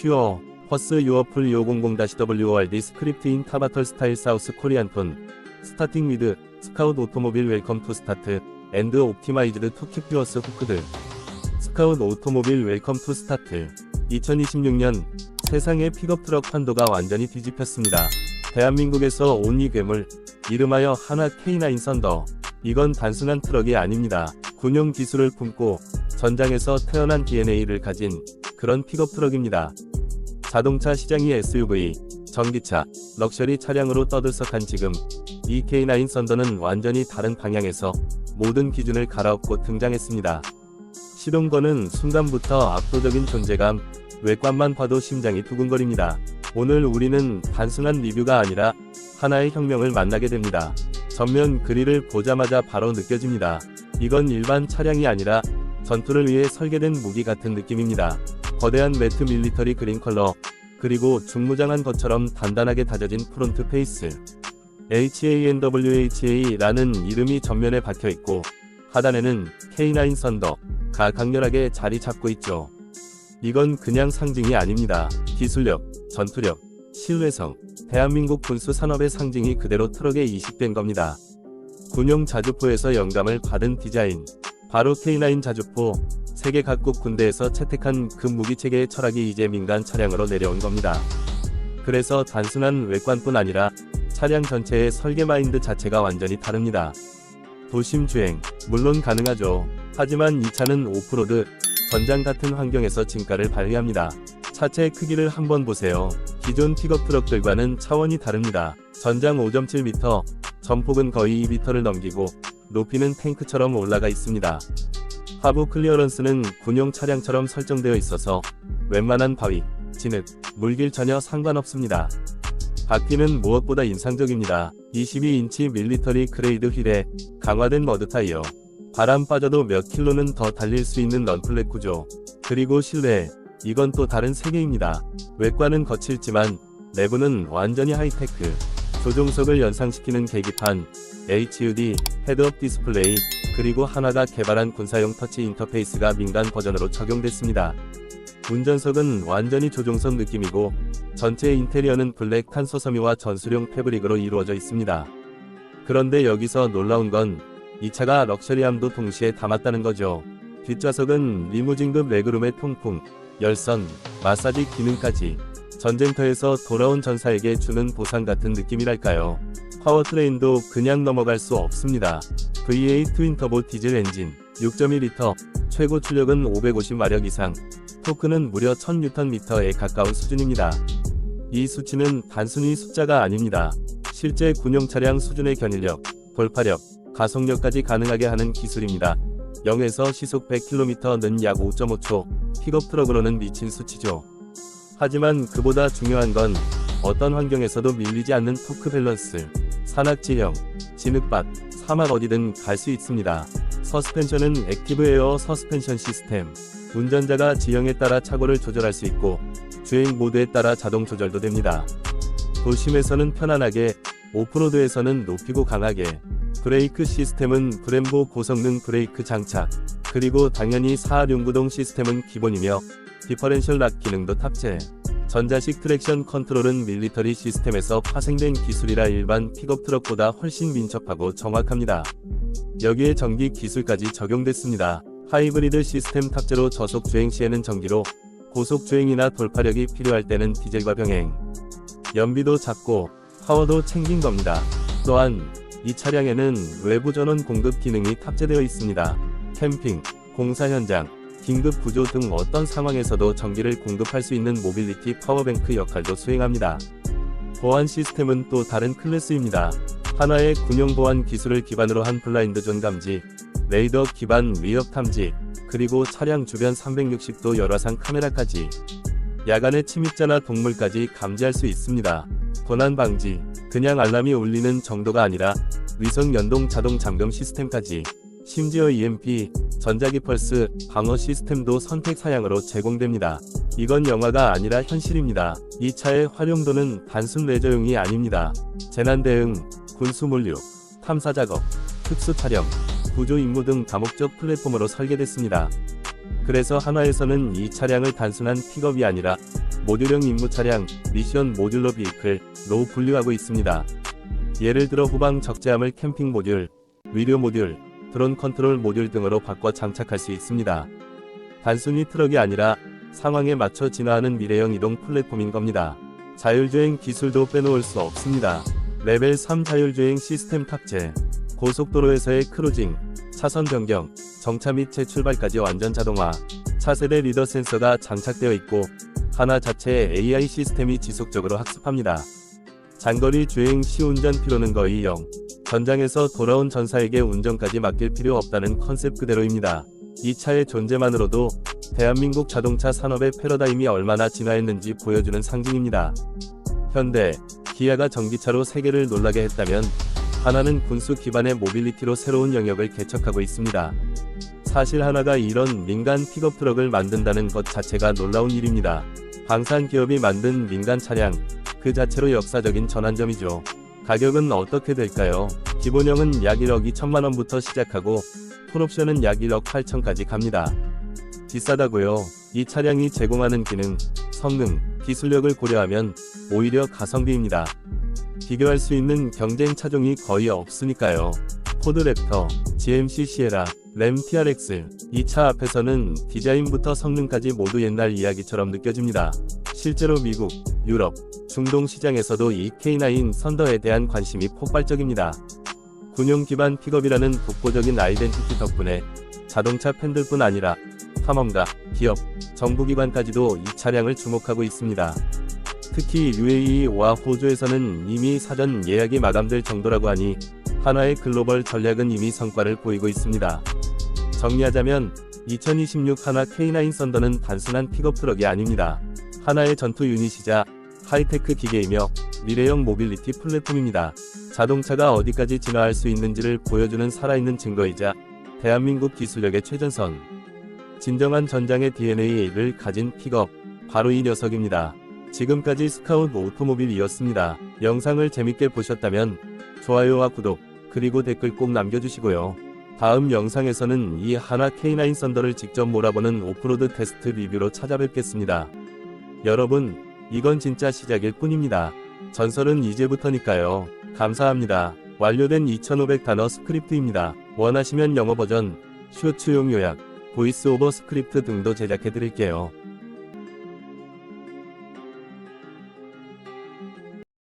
슈어 퍼스 유어풀 250-WORD 스크립트 인 타바털 스타일 사우스 코리안 톤 스타팅 위드 스카웃 오토모빌 웰컴 투 스타트 앤드 옵티마이즈드 투킵 유어스 후크드 스카웃 오토모빌 웰컴 투 스타트 2026년 세상의 픽업 트럭 판도가 완전히 뒤집혔습니다. 대한민국에서 온 이 괴물 이름하여 하나 K9 썬더 이건 단순한 트럭이 아닙니다. 군용 기술을 품고 전장에서 태어난 DNA를 가진 그런 픽업 트럭입니다. 자동차 시장이 SUV, 전기차, 럭셔리 차량으로 떠들썩한 지금 이 K9 썬더는 완전히 다른 방향에서 모든 기준을 갈아엎고 등장했습니다. 시동거는 순간부터 압도적인 존재감, 외관만 봐도 심장이 두근거립니다. 오늘 우리는 단순한 리뷰가 아니라 하나의 혁명을 만나게 됩니다. 전면 그릴을 보자마자 바로 느껴집니다. 이건 일반 차량이 아니라 전투를 위해 설계된 무기 같은 느낌입니다. 거대한 매트 밀리터리 그린 컬러, 그리고 중무장한 것처럼 단단하게 다져진 프론트 페이스. HANWHA라는 이름이 전면에 박혀 있고, 하단에는 K9 썬더가 강렬하게 자리 잡고 있죠. 이건 그냥 상징이 아닙니다. 기술력, 전투력, 신뢰성, 대한민국 군수 산업의 상징이 그대로 트럭에 이식된 겁니다. 군용 자주포에서 영감을 받은 디자인. 바로 K9 자주포, 세계 각국 군대에서 채택한 그 무기체계의 철학이 이제 민간 차량으로 내려온 겁니다. 그래서 단순한 외관뿐 아니라 차량 전체의 설계 마인드 자체가 완전히 다릅니다. 도심 주행, 물론 가능하죠. 하지만 이 차는 오프로드, 전장 같은 환경에서 진가를 발휘합니다. 차체의 크기를 한번 보세요. 기존 픽업 트럭들과는 차원이 다릅니다. 전장 5.7m, 전폭은 거의 2m를 넘기고 높이는 탱크처럼 올라가 있습니다. 하부 클리어런스는 군용 차량처럼 설정되어 있어서 웬만한 바위, 진흙, 물길 전혀 상관없습니다. 바퀴는 무엇보다 인상적입니다. 22인치 밀리터리 그레이드 휠에 강화된 머드 타이어. 바람 빠져도 몇 킬로는 더 달릴 수 있는 런플렛 구조. 그리고 실내. 이건 또 다른 세계입니다. 외관은 거칠지만 내부는 완전히 하이테크. 조종석을 연상시키는 계기판, HUD, 헤드업 디스플레이, 그리고 하나가 개발한 군사용 터치 인터페이스가 민간 버전으로 적용됐습니다. 운전석은 완전히 조종석 느낌이고 전체 인테리어는 블랙 탄소 섬유와 전술용 패브릭으로 이루어져 있습니다. 그런데 여기서 놀라운 건 이 차가 럭셔리함도 동시에 담았다는 거죠. 뒷좌석은 리무진급 레그룸의 통풍, 열선, 마사지 기능까지 전쟁터에서 돌아온 전사에게 주는 보상 같은 느낌이랄까요. 파워트레인도 그냥 넘어갈 수 없습니다. V8 트윈터보 디젤 엔진 6.1리터, 최고 출력은 550마력 이상, 토크는 무려 1000Nm에 가까운 수준입니다. 이 수치는 단순히 숫자가 아닙니다. 실제 군용 차량 수준의 견인력, 돌파력, 가속력까지 가능하게 하는 기술입니다. 0에서 시속 100km는 약 5.5초, 픽업 트럭으로는 미친 수치죠. 하지만 그보다 중요한 건 어떤 환경에서도 밀리지 않는 토크 밸런스, 산악 지형, 진흙밭, 사막 어디든 갈 수 있습니다. 서스펜션은 액티브 에어 서스펜션 시스템, 운전자가 지형에 따라 차고를 조절할 수 있고 주행 모드에 따라 자동 조절도 됩니다. 도심에서는 편안하게, 오프로드에서는 높이고 강하게, 브레이크 시스템은 브렘보 고성능 브레이크 장착, 그리고 당연히 4륜구동 시스템은 기본이며 디퍼렌셜 락 기능도 탑재. 전자식 트랙션 컨트롤은 밀리터리 시스템에서 파생된 기술이라 일반 픽업 트럭보다 훨씬 민첩하고 정확합니다. 여기에 전기 기술까지 적용됐습니다. 하이브리드 시스템 탑재로 저속 주행 시에는 전기로, 고속 주행이나 돌파력이 필요할 때는 디젤과 병행. 연비도 작고 파워도 챙긴 겁니다. 또한 이 차량에는 외부 전원 공급 기능이 탑재되어 있습니다. 캠핑, 공사 현장, 긴급 구조 등 어떤 상황에서도 전기를 공급할 수 있는 모빌리티 파워뱅크 역할도 수행합니다. 보안 시스템은 또 다른 클래스입니다. 하나의 군용 보안 기술을 기반으로 한 블라인드 존 감지, 레이더 기반 위협 탐지, 그리고 차량 주변 360도 열화상 카메라까지 야간의 침입자나 동물까지 감지할 수 있습니다. 도난 방지, 그냥 알람이 울리는 정도가 아니라 위성 연동 자동 잠금 시스템까지 심지어 EMP, 전자기 펄스, 방어 시스템도 선택 사양으로 제공됩니다. 이건 영화가 아니라 현실입니다. 이 차의 활용도는 단순 레저용이 아닙니다. 재난 대응, 군수 물류, 탐사 작업, 특수 촬영, 구조 임무 등 다목적 플랫폼으로 설계됐습니다. 그래서 한화에서는 이 차량을 단순한 픽업이 아니라 모듈형 임무 차량, 미션 모듈러 비클로 분류하고 있습니다. 예를 들어 후방 적재함을 캠핑 모듈, 위료 모듈, 드론 컨트롤 모듈 등으로 바꿔 장착할 수 있습니다. 단순히 트럭이 아니라 상황에 맞춰 진화하는 미래형 이동 플랫폼인 겁니다. 자율주행 기술도 빼놓을 수 없습니다. 레벨 3 자율주행 시스템 탑재, 고속도로에서의 크루징, 차선 변경, 정차 및 재출발까지 완전 자동화, 차세대 리더 센서가 장착되어 있고 하나 자체의 AI 시스템이 지속적으로 학습합니다. 장거리 주행 시 운전 피로는 거의 0. 전장에서 돌아온 전사에게 운전까지 맡길 필요 없다는 컨셉 그대로입니다. 이 차의 존재만으로도 대한민국 자동차 산업의 패러다임이 얼마나 진화했는지 보여주는 상징입니다. 현대, 기아가 전기차로 세계를 놀라게 했다면 하나는 군수 기반의 모빌리티로 새로운 영역을 개척하고 있습니다. 사실 하나가 이런 민간 픽업 트럭을 만든다는 것 자체가 놀라운 일입니다. 방산 기업이 만든 민간 차량, 그 자체로 역사적인 전환점이죠. 가격은 어떻게 될까요? 기본형은 약 1억 2천만 원부터 시작하고 풀옵션은 약 1억 8천까지 갑니다. 비싸다고요? 이 차량이 제공하는 기능, 성능, 기술력을 고려하면 오히려 가성비입니다. 비교할 수 있는 경쟁 차종이 거의 없으니까요. 포드 랩터, GMC 시에라, 램 TRX 이 차 앞에서는 디자인부터 성능까지 모두 옛날 이야기처럼 느껴집니다. 실제로 미국, 유럽, 중동 시장에서도 이 K9 선더에 대한 관심이 폭발적입니다. 군용 기반 픽업이라는 독보적인 아이덴티티 덕분에 자동차 팬들뿐 아니라 탐험가, 기업, 정부 기관까지도 이 차량을 주목하고 있습니다. 특히 UAE와 호주에서는 이미 사전 예약이 마감될 정도라고 하니 하나의 글로벌 전략은 이미 성과를 보이고 있습니다. 정리하자면 2026 하나 K9 썬더는 단순한 픽업 트럭이 아닙니다. 하나의 전투 유닛이자 하이테크 기계이며 미래형 모빌리티 플랫폼입니다. 자동차가 어디까지 진화할 수 있는지를 보여주는 살아있는 증거이자 대한민국 기술력의 최전선. 진정한 전장의 DNA를 가진 픽업, 바로 이 녀석입니다. 지금까지 스카웃 오토모빌이었습니다. 영상을 재밌게 보셨다면 좋아요와 구독, 그리고 댓글 꼭 남겨주시고요. 다음 영상에서는 이 하나 K9 썬더를 직접 몰아보는 오프로드 테스트 리뷰로 찾아뵙겠습니다. 여러분, 이건 진짜 시작일 뿐입니다. 전설은 이제부터니까요. 감사합니다. 완료된 2500 단어 스크립트입니다. 원하시면 영어 버전, 쇼츠용 요약, 보이스 오버 스크립트 등도 제작해 드릴게요.